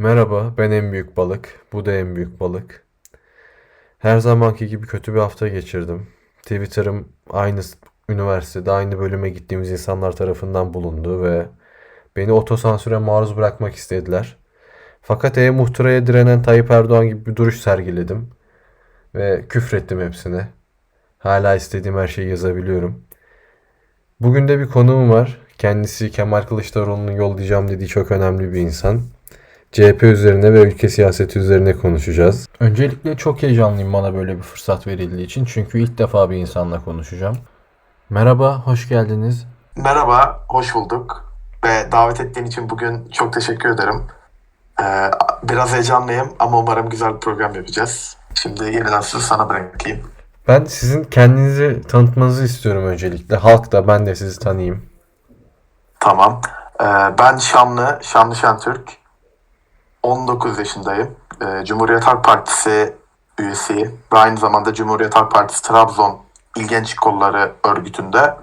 Merhaba, ben en büyük balık. Bu da en büyük balık. Her zamanki gibi kötü bir hafta geçirdim. Twitter'ım aynı üniversitede, aynı bölüme gittiğimiz insanlar tarafından bulundu ve beni otosansüre maruz bırakmak istediler. Fakat e-muhtıraya direnen Tayyip Erdoğan gibi bir duruş sergiledim ve küfrettim hepsine. Hala istediğim her şeyi yazabiliyorum. Bugün de bir konuğum var. Kendisi Kemal Kılıçdaroğlu'nun yollayacağım dediği çok önemli bir insan. CHP üzerine ve ülke siyaseti üzerine konuşacağız. Öncelikle çok heyecanlıyım bana böyle bir fırsat verildiği için. Çünkü ilk defa bir insanla konuşacağım. Merhaba, hoş geldiniz. Merhaba, hoş bulduk. Ve davet ettiğin için bugün çok teşekkür ederim. Ee, biraz heyecanlıyım ama umarım güzel bir program yapacağız. Şimdi yeniden sözü sana bırakayım. Ben sizin kendinizi tanıtmanızı istiyorum öncelikle. Halk da ben de sizi tanıyayım. Tamam. Ee, ben Şanlı, Şanlı Şentürk. 19 yaşındayım. Ee, Cumhuriyet Halk Partisi üyesiyim. Ve aynı zamanda Cumhuriyet Halk Partisi Trabzon İl Genç Kolları örgütünde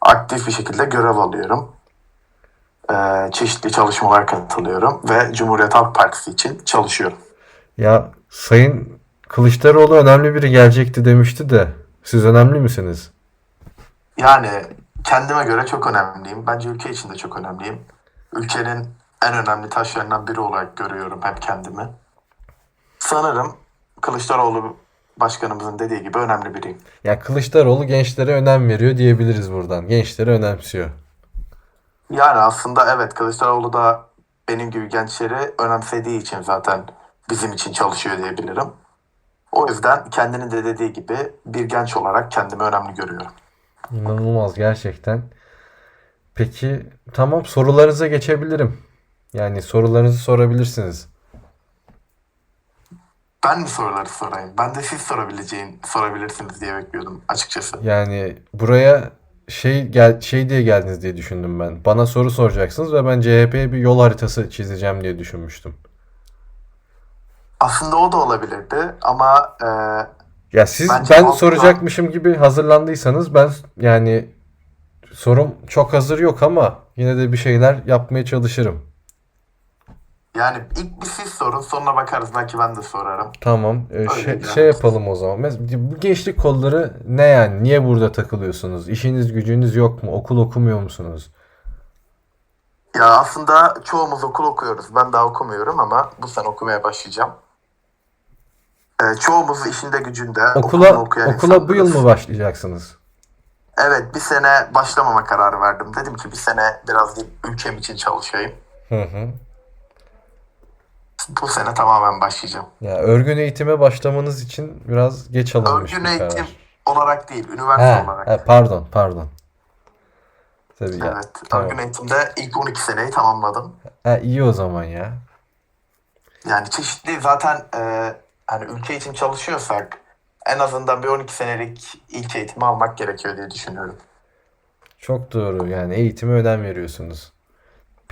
aktif bir şekilde görev alıyorum. Ee, çeşitli çalışmalara katılıyorum ve Cumhuriyet Halk Partisi için çalışıyorum. Ya Sayın Kılıçdaroğlu önemli biri gelecekti demişti de siz önemli misiniz? Yani kendime göre çok önemliyim. Bence ülke için de çok önemliyim. Ülkenin en önemli taşlarından biri olarak görüyorum hep kendimi. Sanırım Kılıçdaroğlu başkanımızın dediği gibi önemli biriyim. Ya Kılıçdaroğlu gençlere önem veriyor diyebiliriz buradan. Gençleri önemsiyor. Yani aslında evet Kılıçdaroğlu da benim gibi gençleri önemsediği için zaten bizim için çalışıyor diyebilirim. O yüzden kendinin de dediği gibi bir genç olarak kendimi önemli görüyorum. İnanılmaz gerçekten. Peki tamam sorularınıza geçebilirim. Yani sorularınızı sorabilirsiniz. Ben mi soruları sorayım? Ben de siz sorabileceğin, sorabilirsiniz diye bekliyordum açıkçası. Yani buraya şey gel şey diye geldiniz diye düşündüm ben. Bana soru soracaksınız ve ben CHP'ye bir yol haritası çizeceğim diye düşünmüştüm. Aslında o da olabilirdi ama e, Ya siz Bence ben halkla- soracakmışım gibi hazırlandıysanız ben yani sorum çok hazır yok ama yine de bir şeyler yapmaya çalışırım. Yani ilk bir siz sorun sonra bakarız belki ben de sorarım. Tamam. Ee, şey, yani. şey yapalım o zaman. Mes- bu gençlik kolları ne yani? Niye burada takılıyorsunuz? İşiniz gücünüz yok mu? Okul okumuyor musunuz? Ya aslında çoğumuz okul okuyoruz. Ben daha okumuyorum ama bu sene okumaya başlayacağım. E, çoğumuz işinde gücünde Okula okula bu yıl mı başlayacaksınız? Evet bir sene başlamama kararı verdim. Dedim ki bir sene biraz ülkem için çalışayım. Hı hı. Bu sene tamamen başlayacağım. Ya örgün eğitime başlamanız için biraz geç alınmış Örgün bir eğitim karar. olarak değil, üniversite He, olarak. he, pardon, pardon. Tabii ya. Evet, tamam. örgün eğitimde ilk 12 seneyi tamamladım. Ha, iyi o zaman ya. Yani çeşitli zaten e, hani ülke için çalışıyorsak en azından bir 12 senelik ilk eğitimi almak gerekiyor diye düşünüyorum. Çok doğru. Yani eğitime önem veriyorsunuz.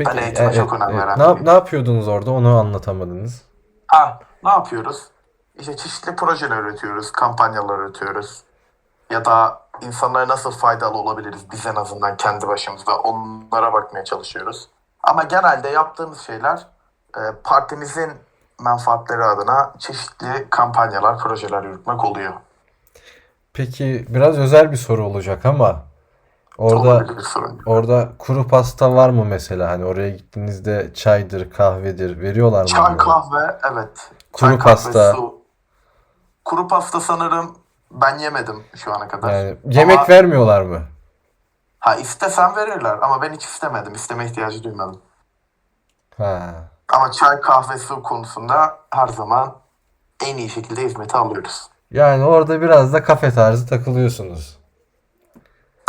Peki, Ben eğitime e, çok e, önem e, veren ne, ne yapıyordunuz orada? Onu anlatamadınız. Ha, ne yapıyoruz? İşte çeşitli projeler üretiyoruz, kampanyalar üretiyoruz. Ya da insanlara nasıl faydalı olabiliriz biz en azından kendi başımıza onlara bakmaya çalışıyoruz. Ama genelde yaptığımız şeyler e, partimizin menfaatleri adına çeşitli kampanyalar, projeler yürütmek oluyor. Peki biraz özel bir soru olacak ama orada Olabilir bir sorun. orada kuru pasta var mı mesela? Hani oraya gittiğinizde çaydır, kahvedir veriyorlar mı Çay, bunları? kahve, evet. Kuru Çay, kahve, pasta. su. Kuru pasta sanırım ben yemedim şu ana kadar. Yani yemek Ama- vermiyorlar mı? Ha istesem verirler ama ben hiç istemedim. İsteme ihtiyacı duymadım. Ha. Ama çay, kahve, su konusunda her zaman en iyi şekilde hizmeti alıyoruz. Yani orada biraz da kafe tarzı takılıyorsunuz.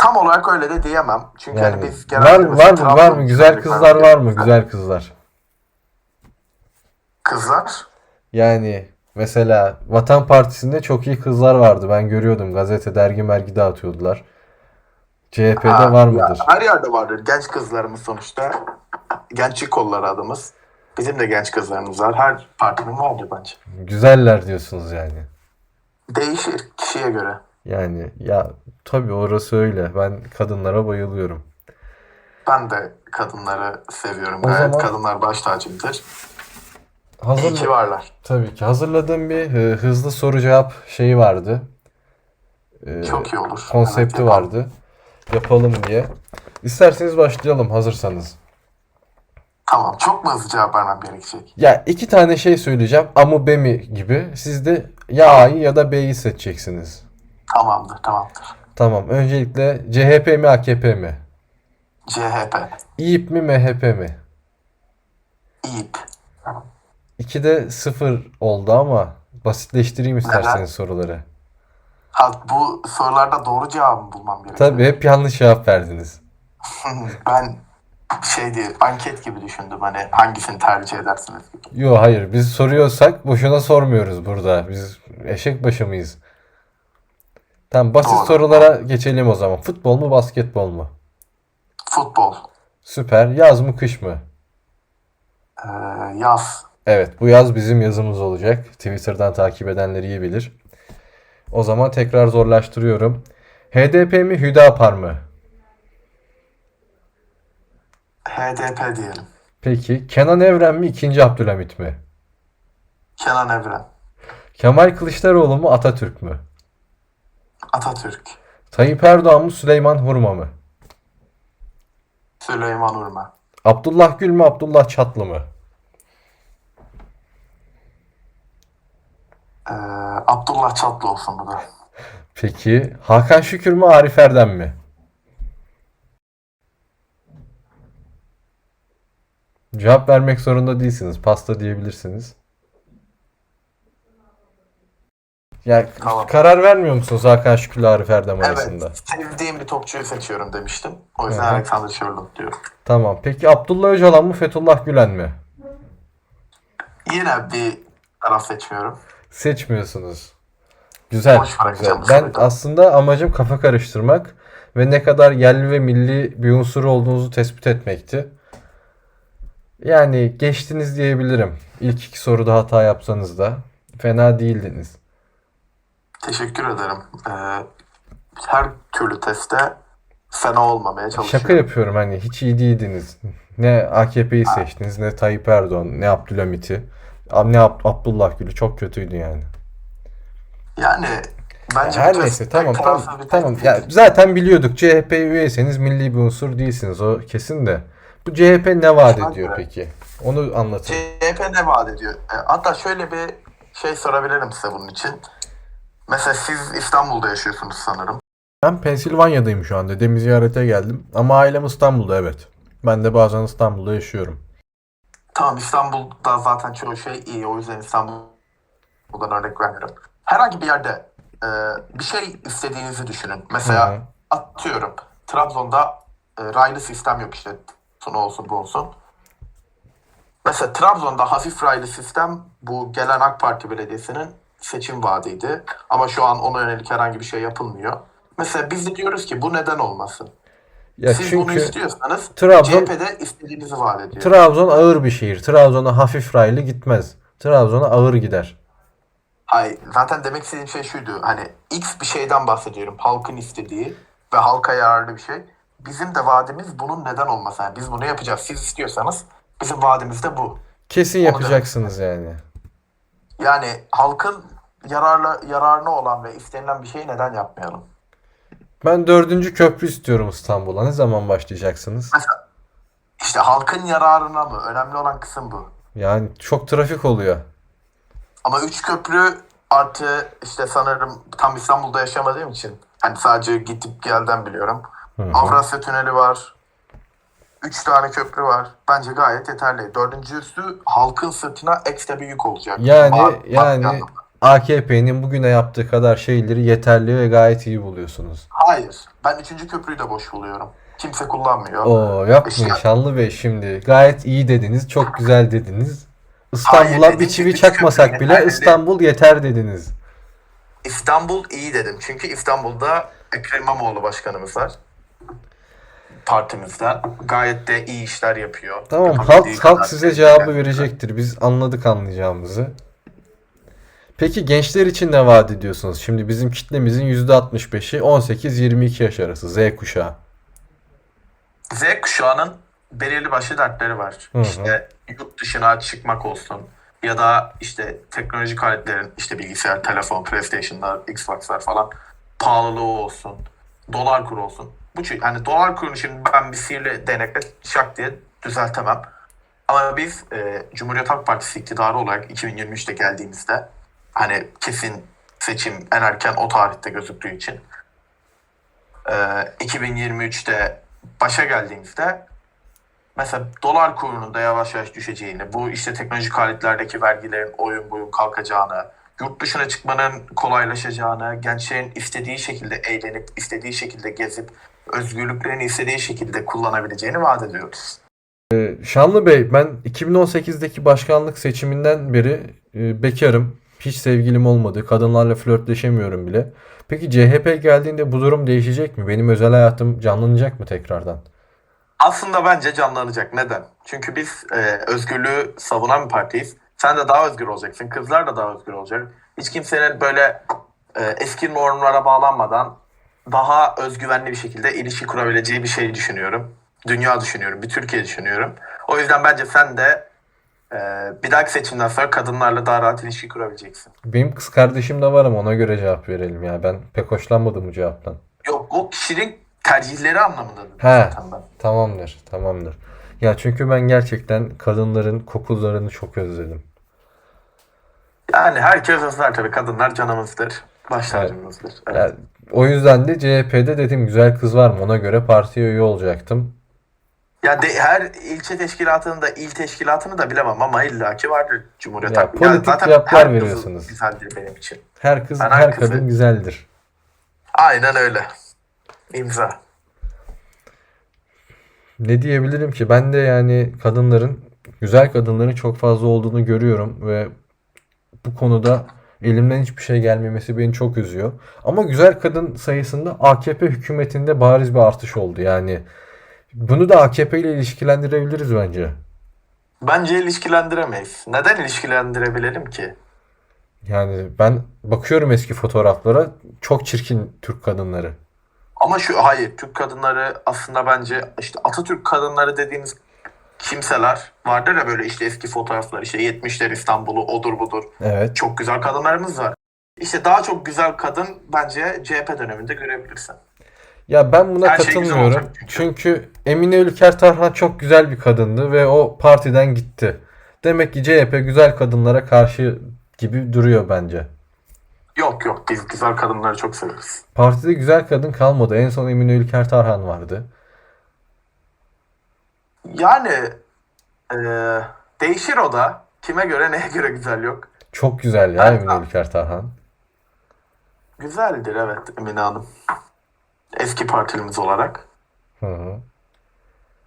Tam olarak öyle de diyemem. Çünkü Yani hani biz var genelde mı var mı var mı güzel kızlar var mı güzel kızlar? Kızlar? Yani mesela Vatan Partisi'nde çok iyi kızlar vardı. Ben görüyordum. Gazete, dergi, mergi dağıtıyordular. CHP'de Ha, var ya mıdır? her yerde vardır. Genç kızlarımız sonuçta. Gençlik kolları adımız. Bizim de genç kızlarımız var. Her partinin vardır bence. Güzeller diyorsunuz yani. Değişir kişiye göre. Yani ya tabii orası öyle. Ben kadınlara bayılıyorum. Ben de kadınları seviyorum. O Gayet zaman- kadınlar baş tacımdır. İyi Hazır, ki varlar. tabii ki hazırladığım bir e, hızlı soru cevap şeyi vardı. E, Çok iyi olur. Evet, konsepti yapalım. vardı. Yapalım diye. İsterseniz başlayalım hazırsanız. Tamam. Çok mu hızlı cevap vermem gerekecek? Ya iki tane şey söyleyeceğim. A mı B mi gibi. Siz de ya A'yı ya da B'yi seçeceksiniz. Tamamdır. Tamamdır. Tamam. Öncelikle CHP mi AKP mi? CHP. İYİP mi MHP mi? İYİP. İkide sıfır oldu ama basitleştireyim isterseniz Neden? soruları. Ha, bu sorularda doğru cevabı bulmam gerekiyor. Tabii hep yanlış cevap verdiniz. ben şey diye anket gibi düşündüm hani hangisini tercih edersiniz gibi. Yo hayır biz soruyorsak boşuna sormuyoruz burada. Biz eşek başı mıyız? Tamam basit Doğru. sorulara geçelim o zaman. Futbol mu basketbol mu? Futbol. Süper. Yaz mı kış mı? Ee, yaz. Evet bu yaz bizim yazımız olacak. Twitter'dan takip edenler iyi bilir. O zaman tekrar zorlaştırıyorum. HDP mi Hüdapar mı? HDP diyelim. Peki Kenan Evren mi 2. Abdülhamit mi? Kenan Evren. Kemal Kılıçdaroğlu mu Atatürk mü? Atatürk. Tayyip Erdoğan mı Süleyman Hurma mı? Süleyman Urma. Abdullah Gül mü Abdullah Çatlı mı? Ee, Abdullah Çatlı olsun bu da. Peki Hakan Şükür mü Arif Erdem mi? Cevap vermek zorunda değilsiniz. Pasta diyebilirsiniz. Ya Tamam. karar vermiyor musunuz Hakan Şükür'le Arif Erdem arasında? Evet. Sevdiğim bir topçuyu seçiyorum demiştim. O yüzden hı. Alexander Sherlock diyorum. Tamam. Peki Abdullah Öcalan mı Fethullah Gülen mi? Yine bir taraf seçmiyorum. Seçmiyorsunuz. Güzel, Boş bırakacağım güzel. bu Ben soruyu. aslında amacım kafa karıştırmak ve ne kadar yerli ve milli bir unsur olduğunuzu tespit etmekti. Yani geçtiniz diyebilirim. İlk iki soruda hata yapsanız da fena değildiniz. Teşekkür ederim. Ee, her türlü testte fena olmamaya çalışıyorum. Şaka yapıyorum hani hiç iyi değildiniz. Ne AKP'yi seçtiniz, ne Tayyip Erdoğan, ne Abdülhamit'i, ne Ab- Abdullah Gül'ü çok kötüydü yani. Yani bence Her neyse tamam tamam tamam. Ya zaten biliyorduk CHP üyeyseniz milli bir unsur değilsiniz o kesin de. Bu CHP ne vaat Bence ediyor peki? Onu anlatın. CHP ne vaat ediyor? E, hatta şöyle bir şey sorabilirim size bunun için. Mesela siz İstanbul'da yaşıyorsunuz sanırım. Ben Pensilvanya'dayım şu an. Dedemi ziyarete geldim. Ama ailem İstanbul'da evet. Ben de bazen İstanbul'da yaşıyorum. Tamam İstanbul'da zaten çoğu şey iyi. O yüzden İstanbul'dan örnek vermiyorum. Herhangi bir yerde e, bir şey istediğinizi düşünün. Mesela Hı hı. atıyorum Trabzon'da e, raylı sistem yok işte. Son olsun bu olsun. Mesela Trabzon'da hafif raylı sistem bu gelen AK Parti belediyesinin seçim vaadiydi. Ama şu an ona yönelik herhangi bir şey yapılmıyor. Mesela biz de diyoruz ki bu neden olmasın? Ya Siz bunu çünkü istiyorsanız Trabzon CHP'de istediğinizi vaat ediyor. Trabzon ağır bir şehir. Trabzon'a hafif raylı gitmez. Trabzon'a ağır gider. Hayır, zaten demek istediğim şey şuydu. Hani X bir şeyden bahsediyorum. Halkın istediği ve halka yararlı bir şey. Bizim de vaadimiz bunun neden olması. Yani biz bunu yapacağız. Siz istiyorsanız bizim vaadimiz de bu. Kesin Onu yapacaksınız yani. Yani halkın yararlı yararına olan ve istenilen bir şeyi neden yapmayalım? Ben dördüncü köprü istiyorum İstanbul'a. Ne zaman başlayacaksınız? Mesela işte halkın yararına mı? Önemli olan kısım bu. Yani çok trafik oluyor. Ama üç köprü artı işte sanırım tam İstanbul'da yaşamadığım için hani sadece gidip gelden biliyorum. Hı hı. Avrasya Tüneli var. Üç tane köprü var. Bence gayet yeterli. Dördüncüsü halkın sırtına ekstra bir yük olacak. Yani bir yani. AKP'nin bugüne yaptığı kadar şeyleri yeterli ve gayet iyi buluyorsunuz. Hayır. Ben üçüncü köprüyü de boş buluyorum. Kimse kullanmıyor. Oo yapmayın İşte- Şanlı Bey şimdi. Gayet iyi dediniz, çok güzel dediniz. İstanbul'a bir çivi çakmasak bile yeterli. İstanbul yeter dediniz. İstanbul iyi dedim. Çünkü İstanbul'da Ekrem İmamoğlu başkanımız var. Partimizden. Gayet de iyi işler yapıyor. Tamam Yapabildiği halk halk kadar size cevabı yapıyor. verecektir. Biz anladık anlayacağımızı. Peki gençler için ne vaat ediyorsunuz? Şimdi bizim kitlemizin %65'i 18-22 yaş arası Z kuşağı. Z kuşağının belirli başlı dertleri var. Hı hı. İşte yurt dışına çıkmak olsun. ya da işte teknolojik aletlerin işte bilgisayar, telefon, PlayStation'lar, Xbox'lar falan pahalılığı olsun, dolar kuru olsun. Bu çü- hani dolar kurunu şimdi ben bir sihirli denekle şak diye düzeltemem. Ama biz e, Cumhuriyet Halk Partisi iktidarı olarak 2023'te geldiğimizde hani kesin seçim en erken o tarihte gözüktüğü için e, 2023'te başa geldiğimizde mesela dolar kurunun da yavaş yavaş düşeceğini, bu işte teknolojik aletlerdeki vergilerin oyun boyun kalkacağını, yurt dışına çıkmanın kolaylaşacağını, gençlerin istediği şekilde eğlenip, istediği şekilde gezip, özgürlüklerini istediği şekilde kullanabileceğini vaat ediyoruz. Şanlı Bey, ben 2018'deki başkanlık seçiminden beri e, bekarım. Hiç sevgilim olmadı. Kadınlarla flörtleşemiyorum bile. Peki CHP geldiğinde bu durum değişecek mi? Benim özel hayatım canlanacak mı tekrardan? Aslında bence canlanacak. Neden? Çünkü biz e, özgürlüğü savunan bir partiyiz. Sen de daha özgür olacaksın. Kızlar da daha özgür olacak. Hiç kimsenin böyle e, eski normlara bağlanmadan daha özgüvenli bir şekilde ilişki kurabileceği bir şey düşünüyorum. Dünya düşünüyorum. Bir Türkiye düşünüyorum. O yüzden bence sen de e, bir dahaki seçimden sonra kadınlarla daha rahat ilişki kurabileceksin. Benim kız kardeşim de var ama ona göre cevap verelim ya. Ben pek hoşlanmadım bu cevaptan. Yok o kişinin tercihleri anlamında dedim He. zaten ben. Tamamdır, tamamdır. Ya çünkü ben gerçekten kadınların kokularını çok özledim. Yani herkes özler tabii. Kadınlar canımızdır. Baş tacımızdır. Evet. Ya, o yüzden de CHP'de dedim güzel kız var mı? Ona göre partiye üye olacaktım. Ya de, her ilçe teşkilatını da il teşkilatını da bilemem ama illaki vardır Cumhuriyet Ya, politik zaten cevaplar her kızı veriyorsunuz. Güzeldir benim için. Her kız, Ben her herkese- kadın güzeldir. Aynen öyle. İmza. Ne diyebilirim ki? Ben de yani kadınların, güzel kadınların çok fazla olduğunu görüyorum ve bu konuda elimden hiçbir şey gelmemesi beni çok üzüyor. Ama güzel kadın sayısında AKP hükümetinde bariz bir artış oldu. Yani bunu da AKP ile ilişkilendirebiliriz bence. Bence ilişkilendiremeyiz. Neden ilişkilendirebilelim ki? Yani ben bakıyorum eski fotoğraflara çok çirkin Türk kadınları. Ama şu hayır Türk kadınları aslında bence işte Atatürk kadınları dediğimiz kimseler vardır ya böyle işte eski fotoğraflar işte 70'ler İstanbul'u odur budur. Evet. Çok güzel kadınlarımız var. İşte daha çok güzel kadın bence CHP döneminde görebilirsin. Ya ben buna Her şey katılmıyorum. olacak çünkü. Çünkü Emine Ülker Tarhan çok güzel bir kadındı ve o partiden gitti. Demek ki CHP güzel kadınlara karşı gibi duruyor bence. Yok yok biz güzel kadınları çok severiz. Partide güzel kadın kalmadı. En son Emine Ülker Tarhan vardı. Yani eee, değişir o da. Kime göre neye göre güzel yok. Çok güzel ya. Emine Ülker Tarhan. Güzeldir evet Emine Hanım. Eski partilimiz olarak. Hı hı.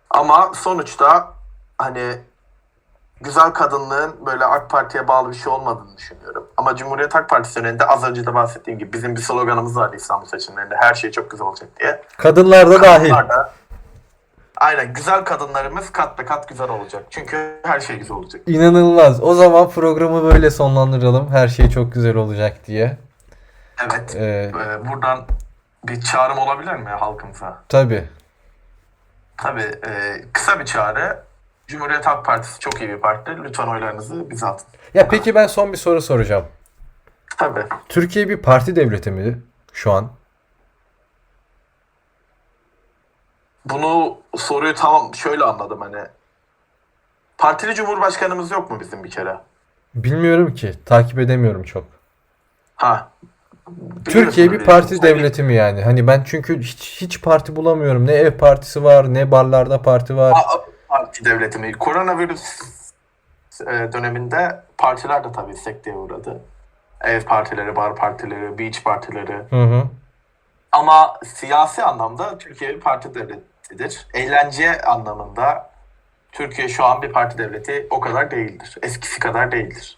Ama sonuçta hani güzel kadınlığın böyle AK Parti'ye bağlı bir şey olmadığını düşünüyorum. Ama Cumhuriyet Halk Partisi döneminde az önce de bahsettiğim gibi bizim bir sloganımız vardı İstanbul seçimlerinde. Her şey çok güzel olacak diye. Kadınlar da dahil. Kadınlar da aynen güzel kadınlarımız kat be kat güzel olacak. Çünkü her şey güzel olacak. İnanılmaz. O zaman programı böyle sonlandıralım. Her şey çok güzel olacak diye. Evet. Ee, Ee, buradan bir çağrım olabilir mi halkımıza? tabii. Tabii e, kısa bir çağrı. Cumhuriyet Halk Partisi çok iyi bir parti. Lütfen oylarınızı bize atın. Ya peki ben son bir soru soracağım. Tabii. Türkiye bir parti devleti mi şu an? Bunu soruyu tamam şöyle anladım hani. Partili Cumhurbaşkanımız yok mu bizim bir kere? Bilmiyorum ki. Takip edemiyorum çok. Ha. Türkiye bir parti biliyorsunuz. devleti mi yani? Hani ben çünkü hiç, hiç parti bulamıyorum. Ne ev partisi var, ne barlarda parti var. Aa, Parti devleti mi? Koronavirüs e, döneminde partiler de tabii sekteye uğradı. Ev partileri, bar partileri, beach partileri. Hı hı. Ama siyasi anlamda Türkiye bir parti devletidir. Eğlence anlamında Türkiye şu an bir parti devleti o kadar değildir. Eskisi kadar değildir.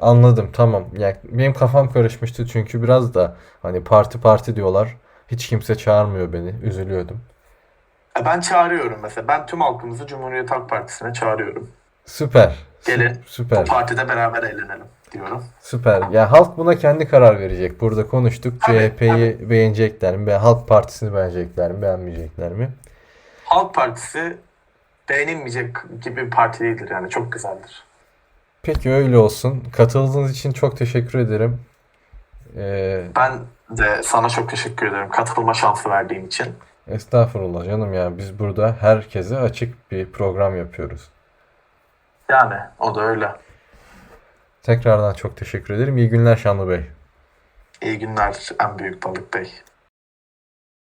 Anladım tamam. Ya benim kafam karışmıştı çünkü biraz da hani parti parti diyorlar. Hiç kimse çağırmıyor beni. Üzülüyordum. E, Ben çağırıyorum mesela. Ben tüm halkımızı Cumhuriyet Halk Partisi'ne çağırıyorum. Süper. Sü- Gelin. Bu Süper. partide beraber eğlenelim diyorum. Süper. Ya halk buna kendi karar verecek. Burada konuştuk. Tabii, CHP'yi beğenecekler mi? Halk Partisi'ni beğenecekler mi? Beğenmeyecekler mi? Halk Partisi beğenilmeyecek gibi bir parti değildir yani çok güzeldir. Peki öyle olsun. Katıldığınız için çok teşekkür ederim. Ee, Ben de sana çok teşekkür ederim katılma şansı verdiğin için. estağfurullah canım ya biz burada herkese açık bir program yapıyoruz. Yani o da öyle. Tekrardan çok teşekkür ederim. İyi günler Şanlı Bey. İyi günler en büyük balık bey.